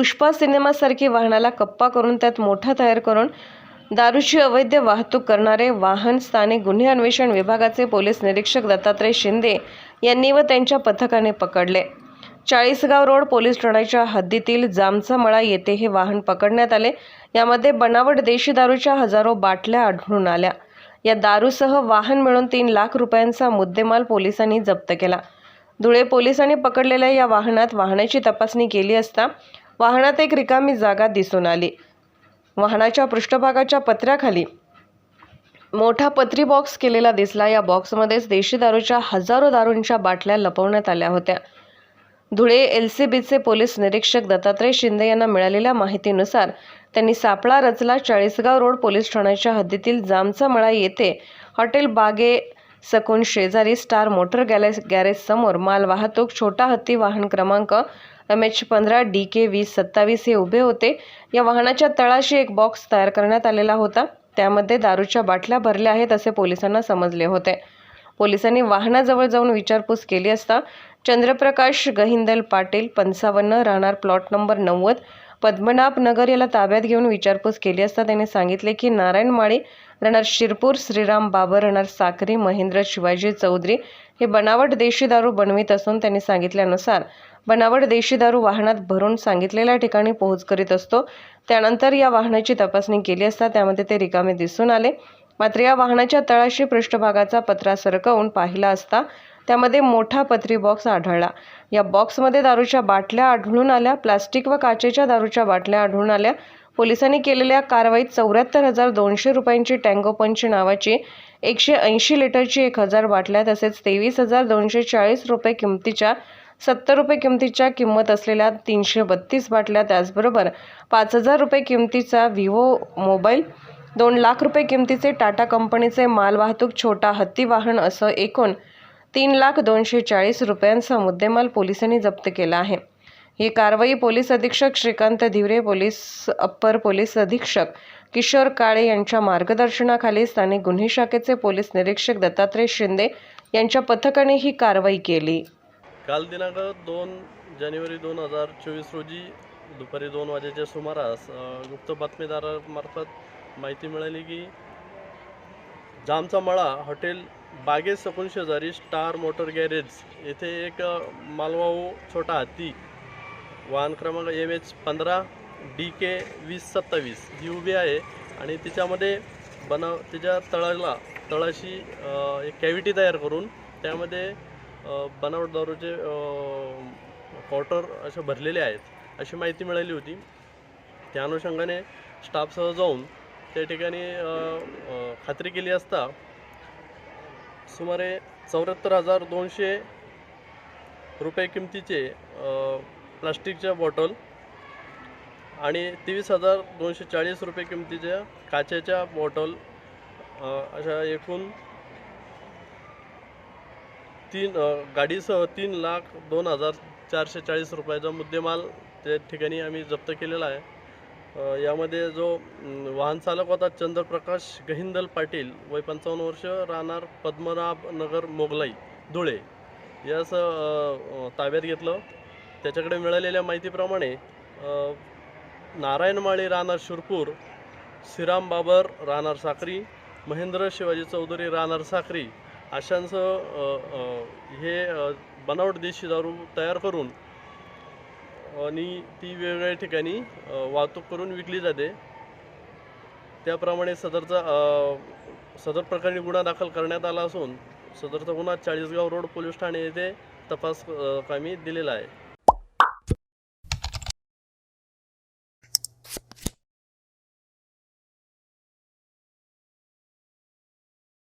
पुष्पा सिनेमासारखी वाहनाला कप्पा करून त्यात मोठा तयार करून दारूची अवैध वाहतूक करणारे वाहन स्थानिक गुन्हे अन्वेषण विभागाचे पोलीस निरीक्षक दत्तात्रय शिंदे यांनी व त्यांच्या पथकाने पकडले. चाळीसगाव रोड पोलीस ठाण्याच्या हद्दीतील जामचा मळा येथे हे वाहन पकडण्यात आले. यामध्ये बनावट देशी दारूच्या हजारो बाटल्या आढळून आल्या. या दारूसह वाहन मिळून तीन लाख रुपयांचा मुद्देमाल पोलिसांनी जप्त केला. धुळे पोलिसांनी पकडलेल्या या वाहनात वाहनाची तपासणी केली असता वाहनात एक रिकामी जागा दिसून आली. वाहनाच्या पृष्ठभागाच्या पत्र्याखाली मोठा पत्री बॉक्स केलेला दिसला. या बॉक्समध्येच देशी दारूच्या हजारो दारूंच्या बाटल्या लपवण्यात आल्या होत्या. धुळे एल सी बीचे पोलीस निरीक्षक दत्तात्रय शिंदे यांना मिळालेल्या माहितीनुसार त्यांनी सापळा रचला चाळीसगाव रोड पोलीस ठाण्याच्या हद्दीतील जामचा मळा येथे हॉटेल बागे सकून शेजारी स्टार मोटर गॅरेज गॅरेजसमोर मालवाहतूक माल वाहतूक छोटा हत्ती वाहन क्रमांक एम एच पंधरा डी के वीस सत्तावीस हे उभे होते. या वाहनाच्या तळाशी एक बॉक्स तयार करण्यात आलेला होता. त्यामध्ये दारूच्या बाटल्या भरल्या आहेत असे पोलिसांना समजले होते. पोलिसांनी वाहनाजवळ जाऊन विचारपूस केली असता चंद्रप्रकाश गहिंदल पाटील पंचावन्न राहणार प्लॉट नंबर नव्वद पद्मनाभ नगर याला ताब्यात घेऊन विचारपूस केली असता त्याने सांगितले की नारायण माळी राहणार शिरपूर श्रीराम बाबर राहणार साखरी महेंद्र शिवाजी चौधरी हे बनावट देशी दारू बनवित असून त्यांनी सांगितल्यानुसार बनावट देशी दारू वाहनात भरून सांगितलेल्या ठिकाणी पोहोच करीत असतो. त्यानंतर या वाहनाची तपासणी केली असता त्यामध्ये ते रिकामे दिसून आले. मात्र या वाहनाच्या तळाशी पृष्ठभागाचा पत्रा सरकवून पाहिला असता त्यामध्ये मोठा पत्री बॉक्स आढळला. या बॉक्समध्ये दारूच्या बाटल्या आढळून आल्या. प्लास्टिक व काचेच्या दारूच्या बाटल्या आढळून आल्या. पोलिसांनी केलेल्या कारवाईत चौऱ्याहत्तर हजार दोनशे रुपयांची टँगो पंच नावाची एकशे ऐंशी लिटरची एक हजार बाटल्या तसेच तेवीस हजार दोनशे चाळीस रुपये किमतीच्या सत्तर रुपये किमतीच्या किंमत असलेल्या तीनशे बत्तीस बाटल्या. त्याचबरोबर पाच हजार रुपये किमतीचा विवो मोबाईल दोन लाख रुपये किमतीचे टाटा कंपनीचे मालवाहतूक छोटा हत्ती वाहन असं एकूण तीन लाख दोनशे चाळीस रुपयांचा मुद्देमाल पोलिसांनी जप्त केला आहे. ही कारवाई पोलीस अधीक्षक Shrikant Dhivare police upper police अधीक्षक किशोर काळे यांच्या मार्गदर्शनाखाली स्थानिक गुन्हे शाखेचे पोलीस निरीक्षक दत्तात्रय शिंदे यांच्या पथकाने ही कारवाई केली. काल दिनांक दोन जानेवारी दोन हजार चोवीस रोजी दुपारी दोन वाजेच्या सुमारास गुप्त बातमीदारामार्फत माहिती मिळाली की जामचा मळा हॉटेल बागे सकून शेजारी स्टार मोटर गॅरेज. येथे एक मालवाहू छोटा हत्ती वाहन क्रमांक एम एच पंधरा डी के वीस सत्तावीस. ही उभी आहे आणि तिच्यामध्ये बनाव तिच्या तळाला तळाशी एक कॅव्हिटी तयार करून त्यामध्ये बनावट दारूचे क्वार्टर असे भरलेले आहेत. अशी माहिती मिळाली होती. त्या अनुषंगाने स्टाफसह जाऊन त्या ठिकाणी खात्री केली असता सुमारे चौऱ्याहत्तर हजार दोनशे रुपये किमतीचे प्लास्टिकच्या बॉटल आणि तेवीस हजार दोनशे चाळीस रुपये किमतीच्या काचेच्या बॉटल अशा एकूण तीन गाडीसह तीन लाख दोन हजार चारशे चाळीस रुपयाचा मुद्देमाल त्या ठिकाणी आम्ही जप्त केलेला आहे. यामध्ये जो वाहनचालक वाहन चालक होता चंद्रप्रकाश गहिंदल पाटील वय पंचावन्न वर्ष राहणार पद्मनाभ नगर मोगलाई धुळे. यास ताब्यात घेतलं. त्याच्याकडे मिळालेल्या माहितीप्रमाणे नारायणमाळी राहणार शिरपूर श्रीराम बाबर राहणार साखरी महेंद्र शिवाजी चौधरी राहणार साखरी अशांचं हे बनावट देशी दारू तयार करून आणि ती वेगवेगळ्या ठिकाणी वाहतूक करून विकली जाते. त्याप्रमाणे सदरचा सदर प्रकरणी गुन्हा दाखल करण्यात आला असून सदरचा गुन्हा चाळीसगाव रोड पोलीस ठाणे येथे तपास कामी दिलेला आहे.